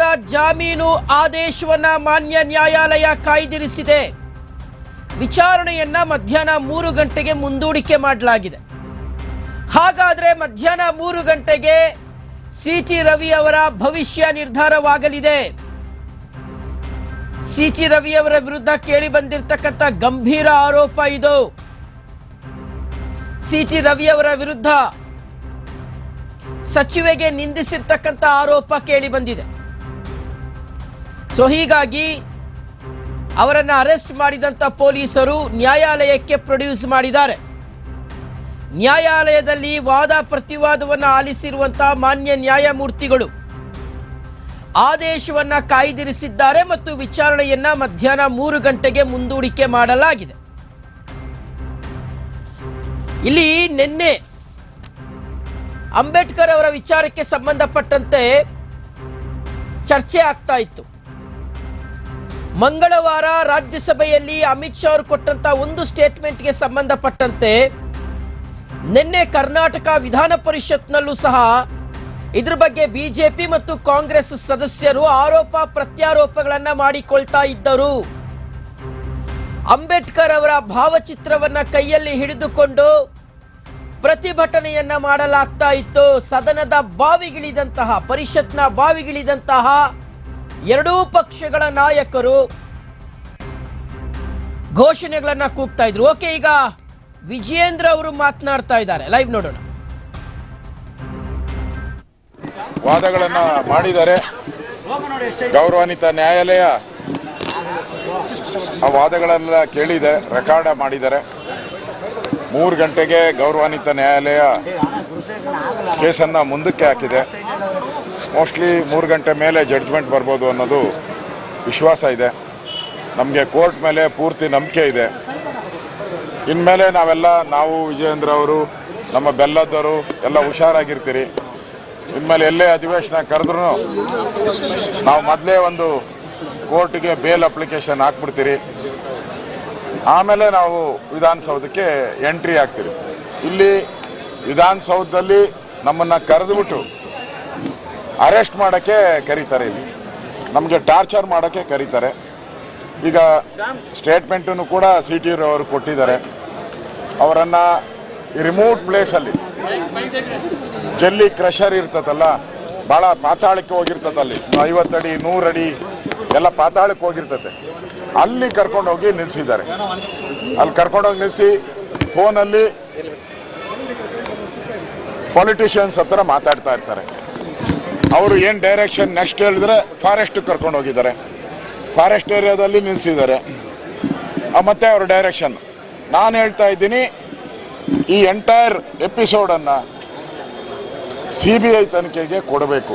ಅವರ ಜಾಮೀನು ಆದೇಶವನ್ನ ಮಾನ್ಯ ನ್ಯಾಯಾಲಯ ಕಾಯ್ದಿರಿಸಿದೆ. ವಿಚಾರಣೆಯನ್ನ ಮಧ್ಯಾಹ್ನ ಮೂರು ಗಂಟೆಗೆ ಮುಂದೂಡಿಕೆ ಮಾಡಲಾಗಿದೆ. ಹಾಗಾದ್ರೆ ಮಧ್ಯಾಹ್ನ ಮೂರು ಗಂಟೆಗೆ ಸಿ ಟಿ ರವಿ ಅವರ ಭವಿಷ್ಯ ನಿರ್ಧಾರವಾಗಲಿದೆ. ಸಿ ಟಿ ರವಿ ಅವರ ವಿರುದ್ಧ ಕೇಳಿ ಬಂದಿರತಕ್ಕಂಥ ಗಂಭೀರ ಆರೋಪ ಇದು. ಸಿ ಟಿ ರವಿ ಅವರ ವಿರುದ್ಧ ಸಚಿವೆಗೆ ನಿಂದಿಸಿರ್ತಕ್ಕಂಥ ಆರೋಪ ಕೇಳಿ ಬಂದಿದೆ. ಸೊ ಹೀಗಾಗಿ ಅವರನ್ನು ಅರೆಸ್ಟ್ ಮಾಡಿದಂಥ ಪೊಲೀಸರು ನ್ಯಾಯಾಲಯಕ್ಕೆ ಪ್ರೊಡ್ಯೂಸ್ ಮಾಡಿದ್ದಾರೆ. ನ್ಯಾಯಾಲಯದಲ್ಲಿ ವಾದ ಪ್ರತಿವಾದವನ್ನು ಆಲಿಸಿರುವಂತಹ ಮಾನ್ಯ ನ್ಯಾಯಮೂರ್ತಿಗಳು ಆದೇಶವನ್ನ ಕಾಯ್ದಿರಿಸಿದ್ದಾರೆ ಮತ್ತು ವಿಚಾರಣೆಯನ್ನ ಮಧ್ಯಾಹ್ನ ಮೂರು ಗಂಟೆಗೆ ಮುಂದೂಡಿಕೆ ಮಾಡಲಾಗಿದೆ. ಇಲ್ಲಿ ನಿನ್ನೆ ಅಂಬೇಡ್ಕರ್ ಅವರ ವಿಚಾರಕ್ಕೆ ಸಂಬಂಧಪಟ್ಟಂತೆ ಚರ್ಚೆ ಆಗ್ತಾ ಇತ್ತು. ಮಂಗಳವಾರ ರಾಜ್ಯಸಭೆಯಲ್ಲಿ ಅಮಿತ್ ಶಾ ಅವರು ಕೊಟ್ಟಂತ ಒಂದು ಸ್ಟೇಟ್ಮೆಂಟ್ಗೆ ಸಂಬಂಧಪಟ್ಟಂತೆ ನಿನ್ನೆ ಕರ್ನಾಟಕ ವಿಧಾನ ಪರಿಷತ್ನಲ್ಲೂ ಸಹ ಇದ್ರ ಬಗ್ಗೆ ಬಿಜೆಪಿ ಮತ್ತು ಕಾಂಗ್ರೆಸ್ ಸದಸ್ಯರು ಆರೋಪ ಪ್ರತ್ಯಾರೋಪಗಳನ್ನ ಮಾಡಿಕೊಳ್ತಾ ಇದ್ದರು. ಅಂಬೇಡ್ಕರ್ ಅವರ ಭಾವಚಿತ್ರವನ್ನ ಕೈಯಲ್ಲಿ ಹಿಡಿದುಕೊಂಡು ಪ್ರತಿಭಟನೆಯನ್ನ ಮಾಡಲಾಗ್ತಾ ಇತ್ತು. ಸದನದ ಬಾವಿಗಿಳಿದಂತಹ, ಪರಿಷತ್ನ ಬಾವಿಗಿಳಿದಂತಹ ಎರಡೂ ಪಕ್ಷಗಳ ನಾಯಕರು ಘೋಷಣೆಗಳನ್ನ ಕೂಗ್ತಾ ಇದ್ರು. ಓಕೆ, ಈಗ ವಿಜಯೇಂದ್ರ ಅವರು ಮಾತನಾಡ್ತಾ ಇದ್ದಾರೆ. ಲೈವ್ ನೋಡೋಣ. ವಾದಗಳನ್ನ ಮಾಡಿದ್ದಾರೆ. ಗೌರವಾನ್ವಿತ ನ್ಯಾಯಾಲಯ ಆ ವಾದಗಳೆಲ್ಲ ಕೇಳಿದೆ, ರೆಕಾರ್ಡ್ ಮಾಡಿದ್ದಾರೆ. ಮೂರು ಗಂಟೆಗೆ ಗೌರವಾನ್ವಿತ ನ್ಯಾಯಾಲಯ ಕೇಸನ್ನು ಮುಂದಕ್ಕೆ ಹಾಕಿದೆ. ಮೋಸ್ಟ್ಲಿ ಮೂರು ಗಂಟೆ ಮೇಲೆ ಜಡ್ಜ್ಮೆಂಟ್ ಬರ್ಬೋದು ಅನ್ನೋದು ವಿಶ್ವಾಸ ಇದೆ. ನಮಗೆ ಕೋರ್ಟ್ ಮೇಲೆ ಪೂರ್ತಿ ನಂಬಿಕೆ ಇದೆ. ಇನ್ಮೇಲೆ ನಾವೆಲ್ಲ, ನಾವು ವಿಜಯೇಂದ್ರ ಅವರು, ನಮ್ಮ ಬೆಲ್ಲದವರು ಎಲ್ಲ ಹುಷಾರಾಗಿರ್ತೀರಿ. ಇನ್ಮೇಲೆ ಎಲ್ಲೇ ಅಧಿವೇಶನ ಕರೆದ್ರೂ ನಾವು ಮೊದಲೇ ಒಂದು ಕೋರ್ಟ್ಗೆ ಬೇಲ್ ಅಪ್ಲಿಕೇಶನ್ ಹಾಕ್ಬಿಡ್ತೀರಿ. ಆಮೇಲೆ ನಾವು ವಿಧಾನಸೌಧಕ್ಕೆ ಎಂಟ್ರಿ ಆಗ್ತೀರಿ. ಇಲ್ಲಿ ವಿಧಾನಸೌಧದಲ್ಲಿ ನಮ್ಮನ್ನು ಕರೆದುಬಿಟ್ಟು ಅರೆಸ್ಟ್ ಮಾಡೋಕ್ಕೆ ಕರೀತಾರೆ ಇಲ್ಲಿ. ನಮಗೆ ಟಾರ್ಚರ್ ಮಾಡೋಕ್ಕೆ ಕರೀತಾರೆ. ಈಗ ಸ್ಟೇಟ್ಮೆಂಟನ್ನು ಕೂಡ ಸಿ ಟಿ ಅವರು ಕೊಟ್ಟಿದ್ದಾರೆ. ಅವರನ್ನು ರಿಮೋಟ್ ಪ್ಲೇಸಲ್ಲಿ ಜಲ್ಲಿ ಕ್ರಷರ್ ಇರ್ತದಲ್ಲ ಭಾಳ ಪಾತಾಳಕ್ಕೆ ಹೋಗಿರ್ತದಲ್ಲಿ ಐವತ್ತಡಿ ನೂರಡಿ ಎಲ್ಲ ಪಾತಾಳಕ್ಕೆ ಹೋಗಿರ್ತತೆ ಅಲ್ಲಿ ಕರ್ಕೊಂಡೋಗಿ ನಿಲ್ಲಿಸಿದ್ದಾರೆ ಅಲ್ಲಿ ಕರ್ಕೊಂಡೋಗಿ ನಿಲ್ಲಿಸಿ ಫೋನಲ್ಲಿ ಪೊಲಿಟಿಷಿಯನ್ಸ್ ಹತ್ರ ಮಾತಾಡ್ತಾ ಇರ್ತಾರೆ. ಅವರು ಏನು ಡೈರೆಕ್ಷನ್ ನೆಕ್ಸ್ಟ್ ಹೇಳಿದ್ರೆ ಫಾರೆಸ್ಟ್ ಕರ್ಕೊಂಡು ಹೋಗಿದ್ದಾರೆ. ಫಾರೆಸ್ಟ್ ಏರಿಯಾದಲ್ಲಿ ನಿಲ್ಲಿಸಿದ್ದಾರೆ ಮತ್ತೆ ಅವ್ರ ಡೈರೆಕ್ಷನ್ ನಾನು ಹೇಳ್ತಾ ಇದ್ದೀನಿ, ಈ ಎಂಟೈರ್ ಎಪಿಸೋಡನ್ನು ಸಿ ಬಿ ಐ ತನಿಖೆಗೆ ಕೊಡಬೇಕು.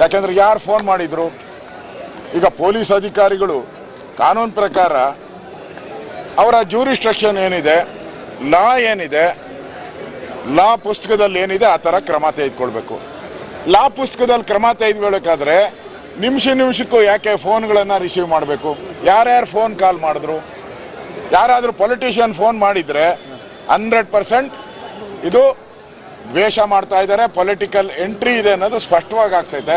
ಯಾಕೆಂದ್ರೆ ಯಾರು ಫೋನ್ ಮಾಡಿದ್ರು? ಈಗ ಪೊಲೀಸ್ ಅಧಿಕಾರಿಗಳು, ಕಾನೂನು ಪ್ರಕಾರ ಅವರ ಜೂರಿಸ್ಟ್ರಕ್ಷನ್ ಏನಿದೆ ಲಾ ಏನಿದೆ ಲಾ ಪುಸ್ತಕದಲ್ಲಿ ಏನಿದೆ, ಆ ಥರ ಕ್ರಮ ತೆಗೆದುಕೊಳ್ಬೇಕು. ಲಾ ಪುಸ್ತಕದಲ್ಲಿ ಕ್ರಮ ತೆಗೆದುಬೇಕಾದ್ರೆ ನಿಮಿಷ ನಿಮಿಷಕ್ಕೂ ಯಾಕೆ ಫೋನ್ಗಳನ್ನು ರಿಸೀವ್ ಮಾಡಬೇಕು? ಯಾರ್ಯಾರು ಫೋನ್ ಕಾಲ್ ಮಾಡಿದ್ರು? ಯಾರಾದರೂ ಪೊಲಿಟಿಷಿಯನ್ ಫೋನ್ ಮಾಡಿದರೆ ಹಂಡ್ರೆಡ್ ಪರ್ಸೆಂಟ್ ಇದು ದ್ವೇಷ ಮಾಡ್ತಾ ಇದ್ದಾರೆ ಪೊಲಿಟಿಕಲ್ ಎಂಟ್ರಿ ಇದೆ ಅನ್ನೋದು ಸ್ಪಷ್ಟವಾಗಿ ಆಗ್ತೈತೆ.